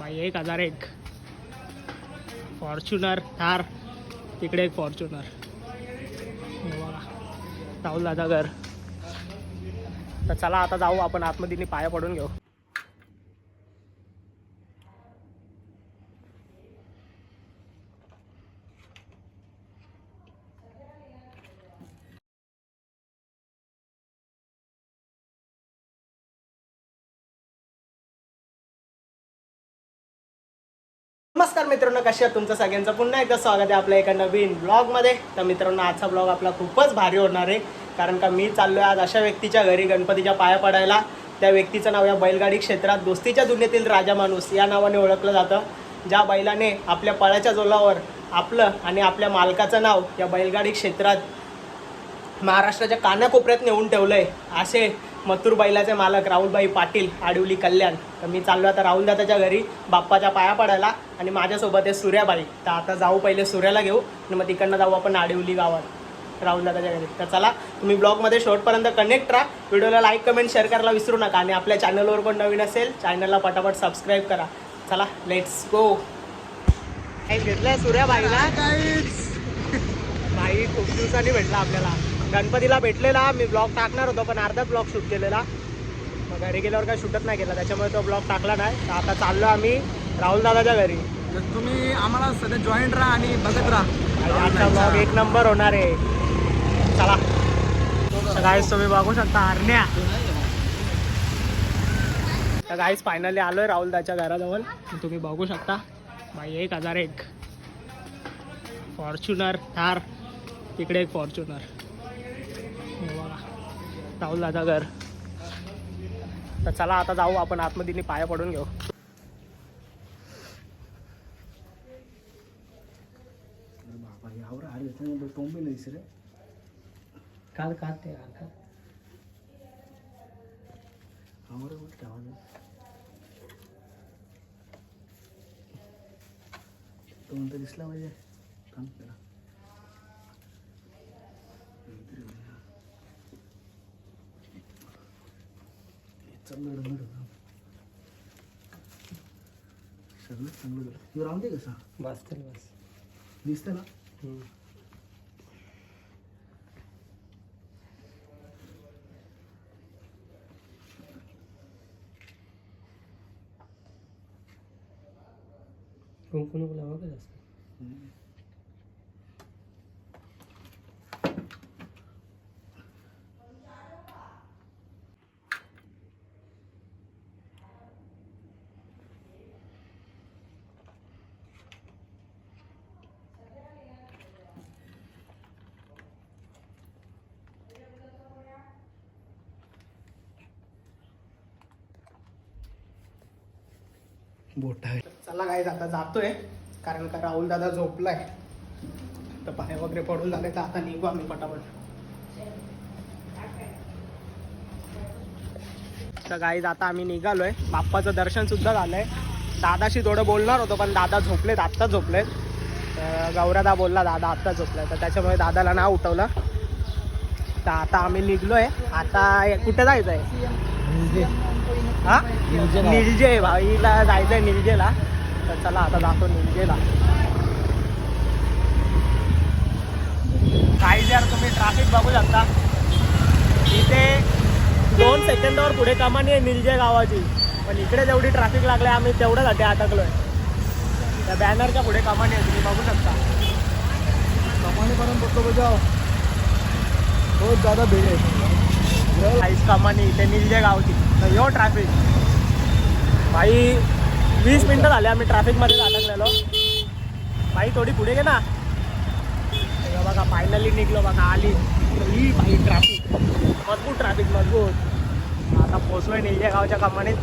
बाई एक हजार एक. फॉर्च्युनर थार. तिकडे एक फॉर्च्युनर राहुल दादा घर तर चला आता जाऊ आपण. आतमध्ये पाया पडून घेऊ. नमस्कार मित्रांनो कशा आहात तुमचं सगळ्यांचं? पुन्हा एकदा स्वागत आहे आपल्या एका नवीन ब्लॉगमध्ये तर मित्रांनो आजचा ब्लॉग आपला खूपच भारी होणार आहे. कारण का मी चाललो आहे आज अशा व्यक्तीच्या घरी गणपतीच्या पाया पडायला. त्या व्यक्तीचं नाव या बैलगाडी क्षेत्रात दोस्तीच्या दुनियेतील राजा माणूस या नावाने ओळखलं जातं. ज्या बैलाने आपल्या पळाच्या जोलावर आपलं आणि आपल्या मालकाचं नाव या बैलगाडी क्षेत्रात महाराष्ट्राच्या कानाकोपऱ्यात नेऊन ठेवलं आहे असे मथुर बैलाचे मालक राहुलबाई पाटील आडिवली कल्याण. तर मी चाललो आता राहुल दादाच्या घरी बाप्पाच्या पाया पडायला आणि माझ्यासोबत आहे सूर्याबाई. तर आता जाऊ पहिले सूर्याला घेऊ आणि मग तिकडनं जाऊ आपण आडिवली गावात राहुल दादाच्या घरी. तर चला तुम्ही ब्लॉगमध्ये शेवटपर्यंत कनेक्ट राहा. व्हिडिओला लाईक कमेंट शेअर करायला विसरू नका आणि आपल्या चॅनलवर कोण नवीन असेल चॅनलला पटापट सबस्क्राईब करा. चला लेट्स गो घेतलंय सूर्याबाईला. भाई खूप दिवसांनी भेटला आपल्याला. गणपतीला भेटलेला. मी ब्लॉग टाकणार होतो पण अर्धा ब्लॉग शूट केलेला. मग घरी गेल्यावर काय शूटच नाही केला. त्याच्यामुळे तो ब्लॉग टाकला नाही. तर आता चाललो आम्ही राहुल दादाच्या घरी. तर तुम्ही आम्हाला सध्या जॉईंट राहा आणि बघत राहा. आजचा ब्लॉग एक नंबर होणार आहे. चला. गाईज तुम्ही बघू शकता हरण्या तर गाईज फायनली आलोय राहुल दाच्या घराजवळ. तुम्ही बघू शकता. बाई एक हजार एक. फॉर्च्युनर थार. तिकडे एक फॉर्च्युनर राहुल दादा घर. तर चला आता जाऊ आपण आतमध्ये पाया पडून घेऊ. काल काल ते काल तो म्हणतो दिसला म्हणजे थांब सगळं चांगलं झालं ह्यो राहून दे कसा बस तरी बस दिसतं ना हम्म. कुंकू नको लावा का जास्त बोट आहे. चला काय आता जातोय. कारण का राहुल दादा झोपलाय. तर पाय वगैरे पडून झाले तर आता निघू आम्ही पटापट. तर गाईज आता आम्ही निघालोय. बाप्पाचं दर्शन सुद्धा झालंय. दादाशी थोडं बोलणार होतो पण दादा झोपलेत आत्ता झोपलेत. गौरादा बोलला दादा आत्ता झोपलाय. तर त्याच्यामुळे दादाला नाव उठवलं. तर आता आम्ही निघलोय. आता कुठे जायचंय? हा? निलजे भाईला जायचंय निलजेला. तर चला आता जातो निलजेला. काही यार तुम्ही ट्रॅफिक बघू शकता इथे दोन सेकंदावर पुढे कमानी आहे निलजे गावाची. पण इकडे जेवढी ट्रॅफिक लागले आम्ही तेवढ्यासाठी अटकलोय. त्या बॅनरच्या पुढे कमानी आहे तुम्ही बघू शकता. कमानीपर्यंत बघतो बजाव बहुत ज्यादा भीड आहे. काहीच कमानी इथे निलजे गावची. तर यो ट्रॅफिक भाई वीस मिनटं झाले आम्ही ट्रॅफिकमध्ये अडकलेलो भाई थोडी पुढे गे ना. बघा फायनली निघलो बघा आली. ही भाई ट्रॅफिक मजबूत ट्रॅफिक मजबूत. आता पोचलोय निलजे गावच्या कमानीत.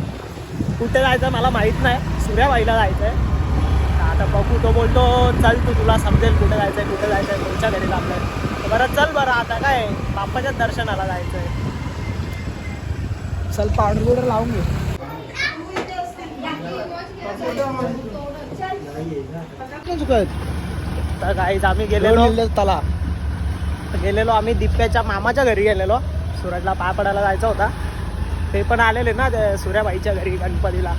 कुठे जायचं मला माहीत नाही. सूर्याबाईला जायचं आहे आता बघू तो बोलतो चल तू तुला समजेल कुठे जायचं आहे कुठे जायचं आहे तुमच्या घरी आपलं बरं चल बरं आता काय? बाप्पाच्याच दर्शनाला जायचं आहे चल पावडर बिवडर लावून घे. तर काहीच आम्ही गेलेलो. तला. गेलेलो आम्ही दिप्याच्या मामाच्या घरी गेलेलो. सूरजला पाय पडायला जायचा होता. ते पण आलेले ना ते सूर्याबाईच्या घरी गणपतीला.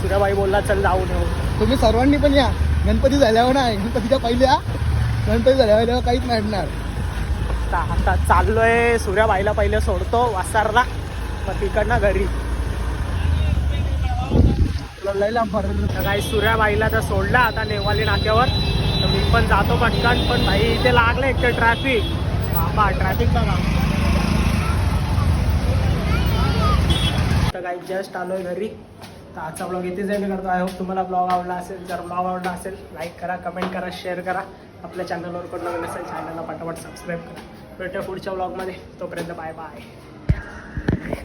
सूर्याबाई बोलला चल जाऊन येऊ. तुम्ही सर्वांनी पण या. गणपती झाल्यावर नाही गणपतीच्या पहिले या गणपती झाल्यावर काहीच नाही आता आता चाललोय सूर्याबाईला पहिले सोडतो वासारला. मग तिकडनं घरी. तुला लय लांब सूर्याबाईला तर सोडला आता नेवाली नाक्यावर. तर मी पण जातो पटकन पण भाई इथे लागलं एक तर ट्रॅफिक बाबा ट्रॅफिक बघा. तर काही जस्ट आलोय घरी. तर आजचा ब्लॉग इथेच एंड करतो. आय होप तुम्हाला ब्लॉग आवडला असेल. जर ब्लॉग आवडला असेल लाईक करा कमेंट करा शेअर करा. आपल्या चॅनलवर कोण नवीन असेल चॅनलला पटापट सबस्क्राईब करा. भेटूया पुढच्या ब्लॉगमध्ये तोपर्यंत बाय बाय